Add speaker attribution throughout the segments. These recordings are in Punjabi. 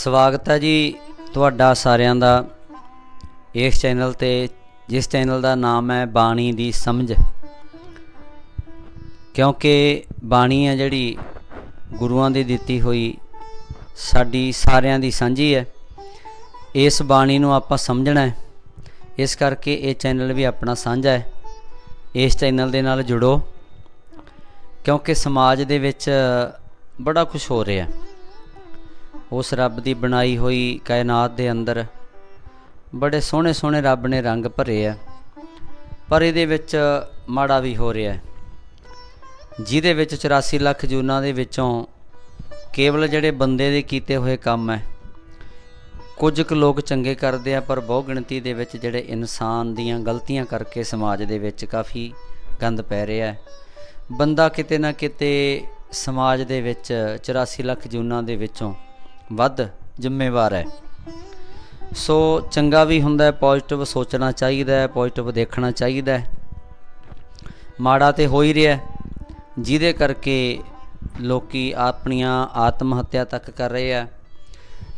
Speaker 1: ਸਵਾਗਤ ਹੈ ਜੀ ਤੁਹਾਡਾ ਸਾਰਿਆਂ ਦਾ ਇਸ ਚੈਨਲ ਤੇ, ਜਿਸ ਚੈਨਲ ਦਾ ਨਾਮ ਹੈ ਬਾਣੀ ਦੀ ਸਮਝ। ਕਿਉਂਕਿ ਬਾਣੀ ਹੈ ਜਿਹੜੀ ਗੁਰੂਆਂ ਦੀ ਦਿੱਤੀ ਹੋਈ ਸਾਡੀ ਸਾਰਿਆਂ ਦੀ ਸਾਂਝੀ ਹੈ, ਇਸ ਬਾਣੀ ਨੂੰ ਆਪਾਂ ਸਮਝਣਾ ਹੈ। ਇਸ ਕਰਕੇ ਇਹ ਚੈਨਲ ਵੀ ਆਪਣਾ ਸਾਂਝਾ ਹੈ। ਇਸ ਚੈਨਲ ਦੇ ਨਾਲ ਜੁੜੋ, ਕਿਉਂਕਿ ਸਮਾਜ ਦੇ ਵਿੱਚ ਬੜਾ ਕੁਝ ਹੋ ਰਿਹਾ ਹੈ। ਉਸ ਰੱਬ ਦੀ ਬਣਾਈ ਹੋਈ ਕਾਇਨਾਤ ਦੇ ਅੰਦਰ ਬੜੇ ਸੋਹਣੇ ਸੋਹਣੇ ਰੱਬ ਨੇ ਰੰਗ ਭਰੇ ਆ, ਪਰ ਇਹਦੇ ਵਿੱਚ ਮਾੜਾ ਵੀ ਹੋ ਰਿਹਾ ਹੈ। ਜਿਹਦੇ ਵਿੱਚ 84 ਲੱਖ ਜੂਨਾਂ ਦੇ ਵਿੱਚੋਂ ਕੇਵਲ ਜਿਹੜੇ ਬੰਦੇ ਦੇ ਕੀਤੇ ਹੋਏ ਕੰਮ ਹੈ, ਕੁਝ ਕੁ ਲੋਕ ਚੰਗੇ ਕਰਦੇ ਆ, ਪਰ ਬਹੁ ਗਿਣਤੀ ਦੇ ਵਿੱਚ ਜਿਹੜੇ ਇਨਸਾਨ ਦੀਆਂ ਗਲਤੀਆਂ ਕਰਕੇ ਸਮਾਜ ਦੇ ਵਿੱਚ ਕਾਫੀ ਗੰਦ ਪੈ ਰਿਹਾ ਹੈ। ਬੰਦਾ ਕਿਤੇ ਨਾ ਕਿਤੇ ਸਮਾਜ ਦੇ ਵਿੱਚ 84 ਲੱਖ ਜੂਨਾਂ ਦੇ ਵਿੱਚੋਂ ਵੱਧ ਜ਼ਿੰਮੇਵਾਰ ਹੈ। ਸੋ ਚੰਗਾ ਵੀ ਹੁੰਦਾ ਹੈ ਪੋਜ਼ਿਟਿਵ ਸੋਚਣਾ ਚਾਹੀਦਾ ਹੈ ਪੋਜ਼ਿਟਿਵ ਦੇਖਣਾ ਚਾਹੀਦਾ ਹੈ। ਮਾੜਾ ਤੇ ਹੋ ਹੀ ਰਿਹਾ ਜਿਹਦੇ ਕਰਕੇ ਲੋਕੀ ਆਪਣੀਆਂ ਆਤਮ ਹੱਤਿਆ ਤੱਕ ਕਰ ਰਹੇ ਆ।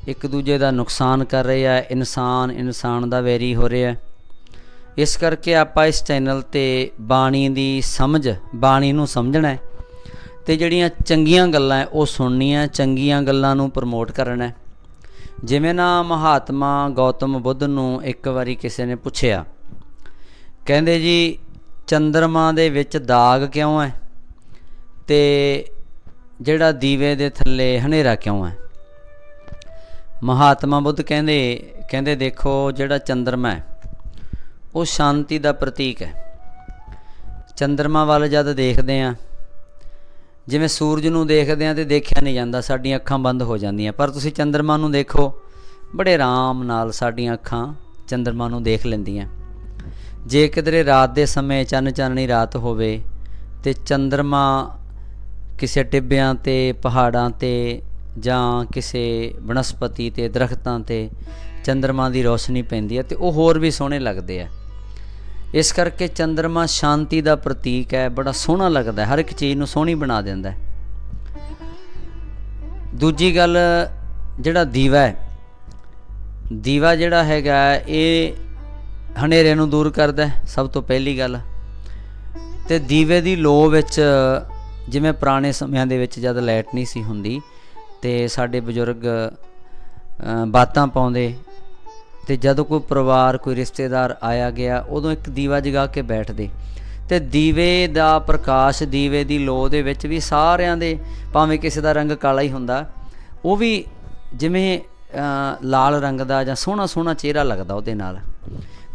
Speaker 1: ਇੱਕ ਦੂਜੇ ਦਾ ਨੁਕਸਾਨ ਕਰ ਰਹੇ ਆ, ਇਨਸਾਨ ਇਨਸਾਨ ਦਾ ਵੈਰੀ ਹੋ ਰਿਹਾ ਇਸ ਕਰਕੇ ਆਪਾਂ ਇਸ ਚੈਨਲ ਤੇ ਬਾਣੀ ਦੀ ਸਮਝ, ਬਾਣੀ ਨੂੰ ਸਮਝਣਾ ਹੈ। ਤੇ ਜਿਹੜੀਆਂ ਚੰਗੀਆਂ ਗੱਲਾਂ ਉਹ ਸੁਣਨੀਆਂ, ਚੰਗੀਆਂ ਗੱਲਾਂ ਨੂੰ ਪ੍ਰਮੋਟ ਕਰਨਾ ਜਿਵੇਂ ਨਾ ਮਹਾਤਮਾ ਗੌਤਮ ਬੁੱਧ ਨੂੰ ਇੱਕ ਵਾਰੀ ਕਿਸੇ ਨੇ ਪੁੱਛਿਆ, ਕਹਿੰਦੇ ਜੀ, ਚੰਦਰਮਾ ਦੇ ਵਿੱਚ ਦਾਗ ਕਿਉਂ ਹੈ? ਤੇ ਜਿਹੜਾ ਦੀਵੇ ਦੇ ਥੱਲੇ ਹਨੇਰਾ ਕਿਉਂ ਹੈ? ਮਹਾਤਮਾ ਬੁੱਧ ਕਹਿੰਦੇ ਕਹਿੰਦੇ ਦੇਖੋ ਜਿਹੜਾ ਚੰਦਰਮਾ ਹੈ, ਉਹ ਸ਼ਾਂਤੀ ਦਾ ਪ੍ਰਤੀਕ ਹੈ। ਚੰਦਰਮਾ ਵੱਲ ਜਦ ਦੇਖਦੇ ਆਂ ਜਿਵੇਂ ਸੂਰਜ ਨੂੰ ਦੇਖਦੇ ਆਂ ਤੇ ਦੇਖਿਆ ਨਹੀਂ ਜਾਂਦਾ, ਸਾਡੀਆਂ ਅੱਖਾਂ ਬੰਦ ਹੋ ਜਾਂਦੀਆਂ। ਪਰ ਤੁਸੀਂ ਚੰਦਰਮਾ ਨੂੰ ਦੇਖੋ, ਬੜੇ ਆਰਾਮ ਨਾਲ ਸਾਡੀਆਂ ਅੱਖਾਂ ਚੰਦਰਮਾ ਨੂੰ ਦੇਖ ਲੈਂਦੀਆਂ। ਜੇ ਕਿਧਰੇ ਰਾਤ ਦੇ ਸਮੇਂ ਚੰਨ ਚਾਨਣੀ ਰਾਤ ਹੋਵੇ ਤੇ ਚੰਦਰਮਾ ਕਿਸੇ ਟਿੱਬਿਆਂ ਤੇ, ਪਹਾੜਾਂ ਤੇ ਜਾਂ ਕਿਸੇ ਬਨਸਪਤੀ ਤੇ, ਦਰਖਤਾਂ ਤੇ ਚੰਦਰਮਾ ਦੀ ਰੌਸ਼ਨੀ ਪੈਂਦੀ ਹੈ ਤੇ ਉਹ ਹੋਰ ਵੀ ਸੋਹਣੇ ਲੱਗਦੇ ਆ। ਇਸ ਕਰਕੇ ਚੰਦਰਮਾ ਸ਼ਾਂਤੀ ਦਾ ਪ੍ਰਤੀਕ ਹੈ, ਬੜਾ ਸੋਹਣਾ ਲੱਗਦਾ ਹਰ ਇੱਕ ਚੀਜ਼ ਨੂੰ ਸੋਹਣੀ ਬਣਾ ਦਿੰਦਾ ਦੂਜੀ ਗੱਲ, ਜਿਹੜਾ ਦੀਵਾ ਹੈ, ਦੀਵਾ ਜਿਹੜਾ ਹੈਗਾ, ਇਹ ਹਨੇਰੇ ਨੂੰ ਦੂਰ ਕਰਦਾ ਸਭ ਤੋਂ ਪਹਿਲੀ ਗੱਲ। ਤੇ ਦੀਵੇ ਦੀ ਲੋ ਵਿੱਚ, ਜਿਵੇਂ ਪੁਰਾਣੇ ਸਮਿਆਂ ਦੇ ਵਿੱਚ ਜਦ ਲਾਈਟ ਨਹੀਂ ਸੀ ਹੁੰਦੀ, ਤੇ ਸਾਡੇ ਬਜ਼ੁਰਗ ਬਾਤਾਂ ਪਾਉਂਦੇ ਤੇ ਜਦੋਂ ਕੋਈ ਪਰਿਵਾਰ, ਕੋਈ ਰਿਸ਼ਤੇਦਾਰ ਆਇਆ ਗਿਆ, ਉਦੋਂ ਇੱਕ ਦੀਵਾ ਜਗਾ ਕੇ ਬੈਠਦੇ। ਤੇ ਦੀਵੇ ਦਾ ਪ੍ਰਕਾਸ਼, ਦੀਵੇ ਦੀ ਲੋ ਦੇ ਵਿੱਚ ਵੀ ਸਾਰਿਆਂ ਦੇ ਭਾਵੇਂ ਕਿਸੇ ਦਾ ਰੰਗ ਕਾਲਾ ਹੀ ਹੁੰਦਾ, ਉਹ ਵੀ ਜਿਵੇਂ ਲਾਲ ਰੰਗ ਦਾ ਜਾਂ ਸੋਹਣਾ ਸੋਹਣਾ ਚਿਹਰਾ ਲੱਗਦਾ ਉਹਦੇ ਨਾਲ।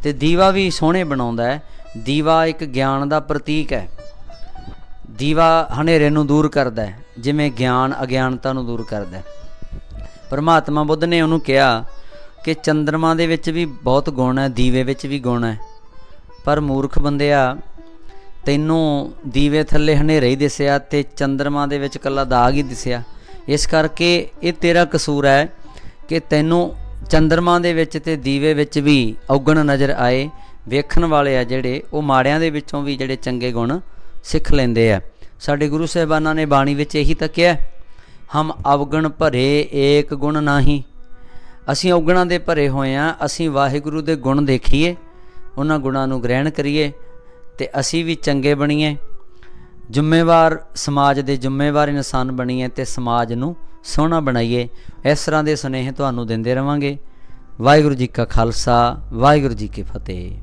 Speaker 1: ਤੇ ਦੀਵਾ ਵੀ ਸੋਹਣੇ ਬਣਾਉਂਦਾ ਹੈ। ਦੀਵਾ ਇੱਕ ਗਿਆਨ ਦਾ ਪ੍ਰਤੀਕ ਹੈ। ਦੀਵਾ ਹਨੇਰੇ ਨੂੰ ਦੂਰ ਕਰਦਾ ਹੈ, ਜਿਵੇਂ ਗਿਆਨ ਅਗਿਆਨਤਾ ਨੂੰ ਦੂਰ ਕਰਦਾ ਹੈ। ਪਰਮਾਤਮਾ ਬੁੱਧ ਨੇ ਉਹਨੂੰ ਕਿਹਾ ਕਿ ਚੰਦਰਮਾ ਦੇ ਵਿੱਚ ਵੀ ਬਹੁਤ ਗੁਣ ਹੈ, ਦੀਵੇ ਵਿੱਚ ਵੀ ਗੁਣ ਹੈ। ਪਰ ਮੂਰਖ ਬੰਦਿਆ, ਤੈਨੂੰ ਦੀਵੇ ਥੱਲੇ ਹਨੇਰੇ ਹੀ ਦਿਸਿਆ ਤੇ ਚੰਦਰਮਾ ਦੇ ਵਿੱਚ ਕੱਲਾ ਦਾਗ ਹੀ ਦਿਸਿਆ। ਇਸ ਕਰਕੇ ਇਹ ਤੇਰਾ ਕਸੂਰ ਹੈ ਕਿ ਤੈਨੂੰ ਚੰਦਰਮਾ ਦੇ ਵਿੱਚ ਤੇ ਦੀਵੇ ਵਿੱਚ ਵੀ ਔਗਣ ਨਜ਼ਰ ਆਏ, ਵੇਖਣ ਵਾਲੇ ਆ ਜਿਹੜੇ, ਉਹ ਮਾੜਿਆਂ ਦੇ ਵਿੱਚੋਂ ਵੀ ਜਿਹੜੇ ਚੰਗੇ ਗੁਣ ਸਿੱਖ ਲੈਂਦੇ ਆ। ਸਾਡੇ ਗੁਰੂ ਸਾਹਿਬਾਨਾਂ ਨੇ ਬਾਣੀ ਵਿੱਚ ਇਹੀ ਤਾਂ ਕਿਹਾ, ਹਮ ਅਵਗਣ ਭਰੇ ਏਕ ਗੁਣ ਨਾਹੀ। ਅਸੀਂ ਔਗਣਾਂ ਦੇ ਭਰੇ ਹੋਏ ਆ ਅਸੀਂ ਵਾਹਿਗੁਰੂ ਦੇ ਗੁਣ ਦੇਖੀਏ, ਉਹਨਾਂ ਗੁਣਾਂ ਨੂੰ ਗ੍ਰਹਿਣ ਕਰੀਏ ਤੇ ਅਸੀਂ ਵੀ ਚੰਗੇ ਬਣੀਏ। ਜ਼ਿੰਮੇਵਾਰ ਸਮਾਜ ਦੇ ਜ਼ਿੰਮੇਵਾਰ ਇਨਸਾਨ ਬਣੀਏ ਤੇ ਸਮਾਜ ਨੂੰ ਸੋਹਣਾ ਬਣਾਈਏ। ਇਸ ਤਰ੍ਹਾਂ ਦੇ ਸੁਨੇਹੇ ਤੁਹਾਨੂੰ ਦਿੰਦੇ ਰਵਾਂਗੇ। ਵਾਹਿਗੁਰੂ ਜੀ ਕਾ ਖਾਲਸਾ, ਵਾਹਿਗੁਰੂ ਜੀ ਕੀ ਫਤਿਹ।